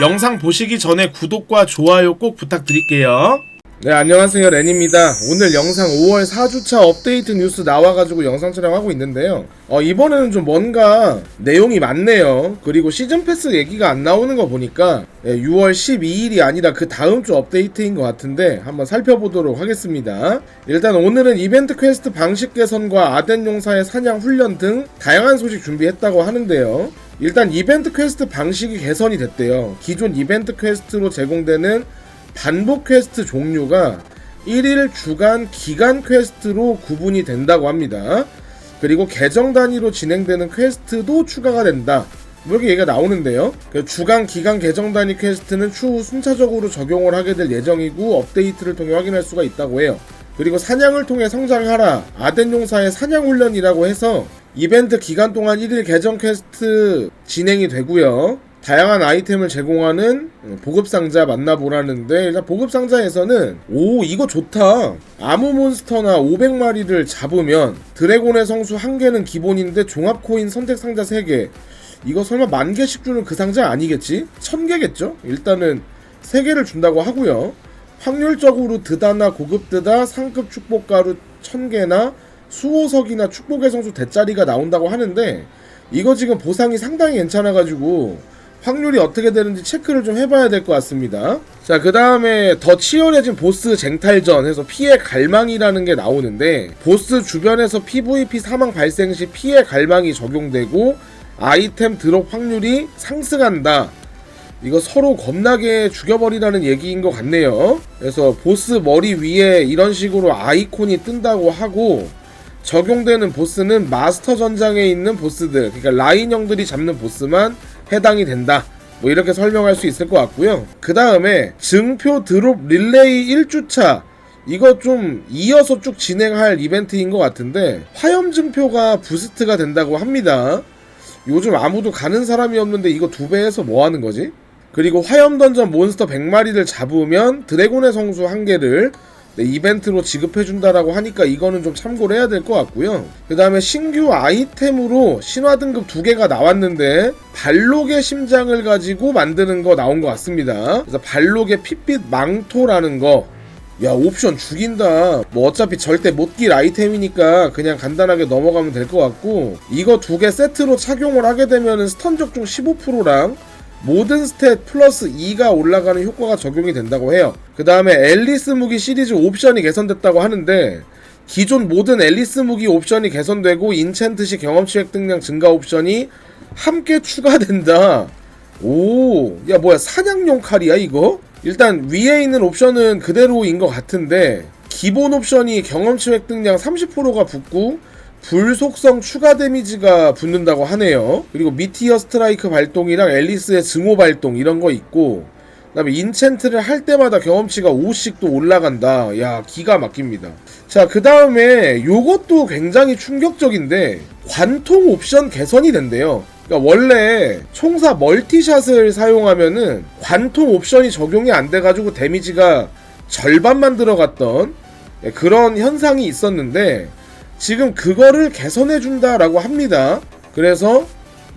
영상 보시기 전에 구독과 좋아요 꼭 부탁드릴게요. 네, 안녕하세요. 렌입니다. 오늘 영상 5월 4주차 업데이트 뉴스 나와가지고 영상 촬영하고 있는데요. 어, 이번에는 좀 뭔가 내용이 많네요. 그리고 시즌 패스 얘기가 안 나오는 거 보니까 예, 6월 12일이 아니라 그 다음 주 업데이트인 것 같은데 한번 살펴보도록 하겠습니다. 일단 오늘은 이벤트 퀘스트 방식 개선과 아덴 용사의 사냥 훈련 등 다양한 소식 준비했다고 하는데요. 일단 이벤트 퀘스트 방식이 개선이 됐대요. 기존 이벤트 퀘스트로 제공되는 반복 퀘스트 종류가 1일 주간 기간 퀘스트로 구분이 된다고 합니다. 그리고 계정 단위로 진행되는 퀘스트도 추가가 된다. 뭐 이렇게 얘기가 나오는데요. 그 주간, 기간, 계정 단위 퀘스트는 추후 순차적으로 적용을 하게 될 예정이고 업데이트를 통해 확인할 수가 있다고 해요. 그리고 사냥을 통해 성장하라 아덴 용사의 사냥 훈련이라고 해서 이벤트 기간 동안 1일 계정 퀘스트 진행이 되고요. 다양한 아이템을 제공하는 보급 상자 만나보라는데 일단 보급 상자에서는 오 이거 좋다 아무 몬스터나 500마리를 잡으면 드래곤의 성수 1개는 기본인데 종합 코인 선택 상자 3개 이거 설마 만 개씩 주는 그 상자 아니겠지? 1000개겠죠? 일단은 3개를 준다고 하고요 확률적으로 드다나 고급 드다 상급 축복가루 1000개나 수호석이나 축복의 성수 대짜리가 나온다고 하는데 이거 지금 보상이 상당히 괜찮아가지고 확률이 어떻게 되는지 체크를 좀 해봐야 될 것 같습니다. 자, 그 다음에 더 치열해진 보스 쟁탈전 해서 피해 갈망이라는 게 나오는데 보스 주변에서 PVP 사망 발생 시 피해 갈망이 적용되고 아이템 드롭 확률이 상승한다. 이거 서로 겁나게 죽여버리라는 얘기인 것 같네요. 그래서 보스 머리 위에 이런 식으로 아이콘이 뜬다고 하고 적용되는 보스는 마스터 전장에 있는 보스들, 그러니까 라인형들이 잡는 보스만 해당이 된다. 뭐 이렇게 설명할 수 있을 것 같고요. 그 다음에 증표 드롭 릴레이 1주차 이거 좀 이어서 쭉 진행할 이벤트인 것 같은데 화염 증표가 부스트가 된다고 합니다. 요즘 아무도 가는 사람이 없는데 이거 두 배 해서 뭐 하는 거지? 그리고 화염 던전 몬스터 100마리를 잡으면 드래곤의 성수 한 개를 네, 이벤트로 지급해준다라고 하니까 이거는 좀 참고를 해야 될 것 같고요. 그 다음에 신규 아이템으로 신화 등급 두 개가 나왔는데 발록의 심장을 가지고 만드는 거 나온 것 같습니다. 그래서 발록의 핏빛 망토라는 거. 야 옵션 죽인다 뭐 어차피 절대 못낄 아이템이니까 그냥 간단하게 넘어가면 될 것 같고 이거 두 개 세트로 착용을 하게 되면은 스턴 적중 15%랑 모든 스탯 플러스 2가 올라가는 효과가 적용이 된다고 해요. 그 다음에 앨리스 무기 시리즈 옵션이 개선됐다고 하는데 기존 모든 앨리스 무기 옵션이 개선되고 인챈트 시 경험치 획득량 증가 옵션이 함께 추가된다. 오, 야 뭐야 사냥용 칼이야 이거? 일단 위에 있는 옵션은 그대로인 것 같은데 기본 옵션이 경험치 획득량 30%가 붙고 불속성 추가 데미지가 붙는다고 하네요. 그리고 미티어 스트라이크 발동이랑 앨리스의 증오 발동 이런 거 있고 그다음에 인챈트를 할 때마다 경험치가 5씩 또 올라간다. 야 기가 막힙니다. 자 그 다음에 요것도 굉장히 충격적인데 관통 옵션 개선이 된대요. 그러니까 원래 총사 멀티샷을 사용하면은 관통 옵션이 적용이 안 돼가지고 데미지가 절반만 들어갔던 예, 그런 현상이 있었는데 지금 그거를 개선해 준다라고 합니다. 그래서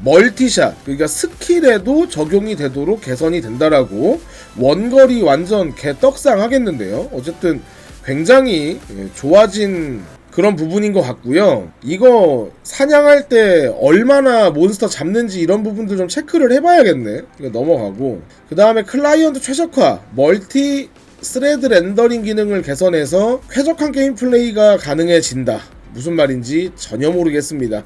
멀티샷 그러니까 스킬에도 적용이 되도록 개선이 된다라고 원거리 완전 개떡상 하겠는데요. 어쨌든 굉장히 예, 좋아진 그런 부분인 것 같고요. 이거 사냥할 때 얼마나 몬스터 잡는지 이런 부분들 좀 체크를 해봐야겠네. 이거 넘어가고 그 다음에 클라이언트 최적화 멀티 스레드 렌더링 기능을 개선해서 쾌적한 게임 플레이가 가능해진다. 무슨 말인지 전혀 모르겠습니다.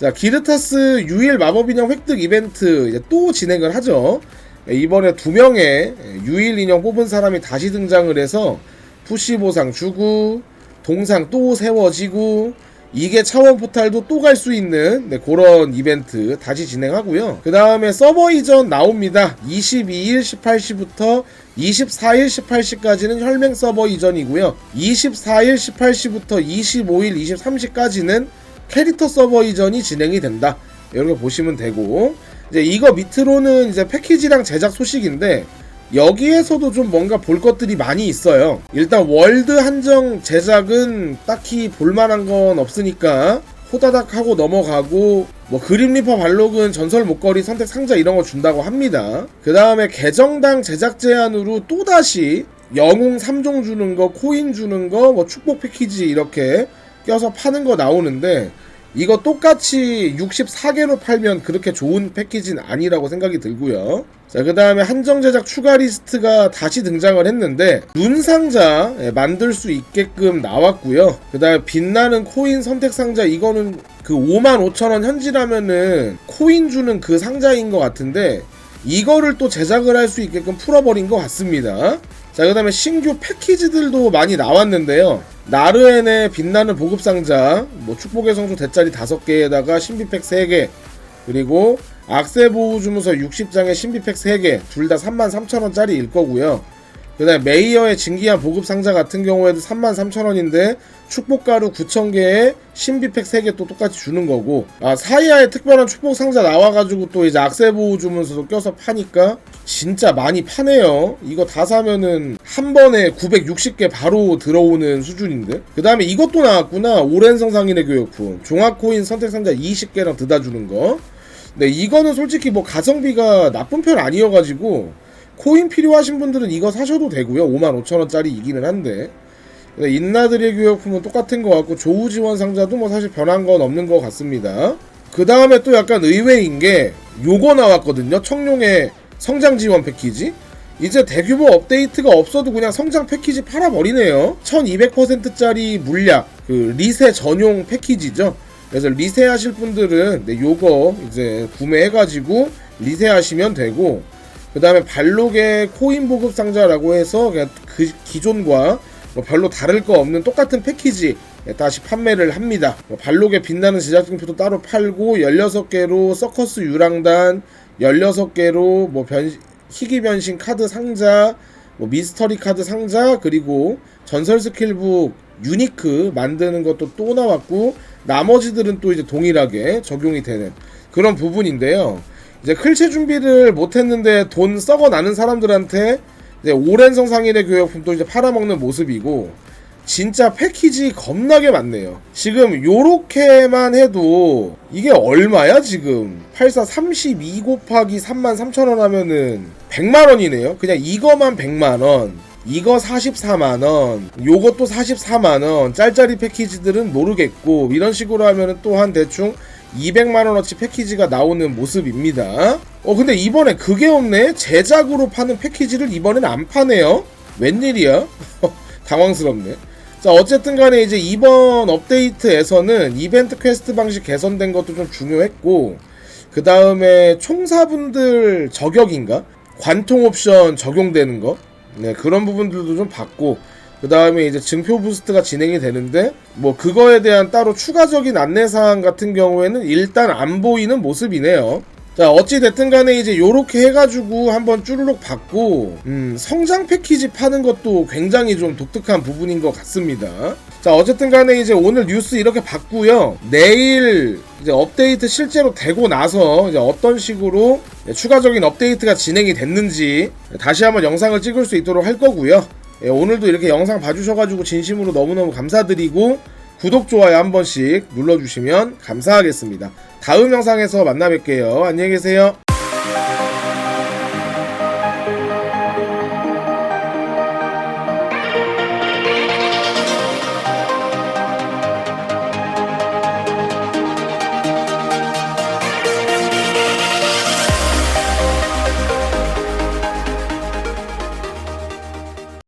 자, 기르타스 유일 마법 인형 획득 이벤트 이제 또 진행을 하죠. 이번에 두 명의 유일 인형 뽑은 사람이 다시 등장을 해서 푸시 보상 주고 동상 또 세워지고 이게 차원 포탈도 또 갈 수 있는 네, 그런 이벤트 다시 진행하고요. 그 다음에 서버 이전 나옵니다. 22일 18시부터 24일 18시까지는 혈맹 서버 이전이고요. 24일 18시부터 25일 23시까지는 캐릭터 서버 이전이 진행이 된다. 이렇게 보시면 되고 이제 이거 밑으로는 이제 패키지랑 제작 소식인데 여기에서도 좀 뭔가 볼 것들이 많이 있어요. 일단 월드 한정 제작은 딱히 볼만한 건 없으니까 호다닥 하고 넘어가고 뭐 그림 리퍼 발록은 전설 목걸이 선택 상자 이런 거 준다고 합니다. 그 다음에 계정당 제작 제한으로 또다시 영웅 3종 주는 거, 코인 주는 거, 뭐 축복 패키지 이렇게 껴서 파는 거 나오는데 이거 똑같이 64개로 팔면 그렇게 좋은 패키지는 아니라고 생각이 들고요. 자, 그 다음에 한정 제작 추가 리스트가 다시 등장을 했는데, 눈 상자 예, 만들 수 있게끔 나왔고요. 그 다음에 빛나는 코인 선택 상자, 이거는 그 55,000원 현지라면은 코인 주는 그 상자인 것 같은데, 이거를 또 제작을 할 수 있게끔 풀어버린 것 같습니다. 자, 그 다음에 신규 패키지들도 많이 나왔는데요. 나르엔의 빛나는 보급상자, 뭐 축복의 성조 대짜리 5개에다가 신비팩 3개, 그리고 악세보호 주문서 60장에 신비팩 3개, 둘 다 33,000원짜리일 거고요. 그 다음에 메이어의 진기한 보급상자 같은 경우에도 33,000원인데 축복가루 9,000개에 신비팩 3개 또 똑같이 주는 거고 아 사이아의 특별한 축복상자 나와가지고 또 이제 악세보호 주문서도 껴서 파니까 진짜 많이 파네요. 이거 다 사면은 한 번에 960개 바로 들어오는 수준인데. 그 다음에 이것도 나왔구나. 오랜 성상인의 교육품. 종합코인 선택상자 20개랑 드다 주는 거. 근데 이거는 솔직히 뭐 가성비가 나쁜 편 아니어가지고 코인 필요하신 분들은 이거 사셔도 되고요. 55,000원짜리 이기는 한데. 근데 인나들의 교육품은 똑같은 것 같고 조우 지원 상자도 뭐 사실 변한 건 없는 것 같습니다. 그 다음에 또 약간 의외인 게 요거 나왔거든요. 청룡의 성장 지원 패키지. 이제 대규모 업데이트가 없어도 그냥 성장 패키지 팔아버리네요. 1200%짜리 물약, 그 리세 전용 패키지죠. 그래서 리세 하실 분들은 네, 요거 이제 구매해가지고 리세 하시면 되고, 그 다음에 발록의 코인 보급 상자라고 해서 그냥 그 기존과 뭐 별로 다를 거 없는 똑같은 패키지 예, 다시 판매를 합니다. 뭐 발록의 빛나는 제작증표도 따로 팔고 16개로 서커스 유랑단 16개로 뭐 변, 희귀 변신 카드 상자 뭐 미스터리 카드 상자 그리고 전설 스킬북 유니크 만드는 것도 또 나왔고 나머지들은 또 이제 동일하게 적용이 되는 그런 부분인데요. 이제 클체 준비를 못했는데 돈 썩어 나는 사람들한테 이제 오랜 성상인의 교육품도 이제 팔아먹는 모습이고 진짜 패키지 겁나게 많네요. 지금 요렇게만 해도 이게 얼마야 지금? 84 32 곱하기 33,000원 하면은 100만원이네요. 그냥 이거만 100만원. 이거 44만원, 요것도 44만원, 짤짤이 패키지들은 모르겠고, 이런 식으로 하면은 또 한 대충 200만원어치 패키지가 나오는 모습입니다. 어, 근데 이번에 그게 없네? 제작으로 파는 패키지를 이번엔 안 파네요? 웬일이야? 당황스럽네. 자, 어쨌든 간에 이제 이번 업데이트에서는 이벤트 퀘스트 방식 개선된 것도 좀 중요했고, 그 다음에 총사분들 저격인가? 관통 옵션 적용되는 거? 네, 그런 부분들도 좀 봤고, 그 다음에 이제 증표 부스트가 진행이 되는데, 뭐, 그거에 대한 따로 추가적인 안내사항 같은 경우에는 일단 안 보이는 모습이네요. 자, 어찌됐든 간에 이제 요렇게 해가지고 한번 쭈르륵 받고, 음, 성장 패키지 파는 것도 굉장히 좀 독특한 부분인 것 같습니다. 자, 어쨌든 간에 이제 오늘 뉴스 이렇게 봤고요. 내일 이제 업데이트 실제로 되고 나서 이제 어떤 식으로 추가적인 업데이트가 진행이 됐는지 다시 한번 영상을 찍을 수 있도록 할 거고요. 예, 오늘도 이렇게 영상 봐주셔가지고 진심으로 너무너무 감사드리고 구독, 좋아요 한 번씩 눌러주시면 감사하겠습니다. 다음 영상에서 만나 뵐게요. 안녕히 계세요.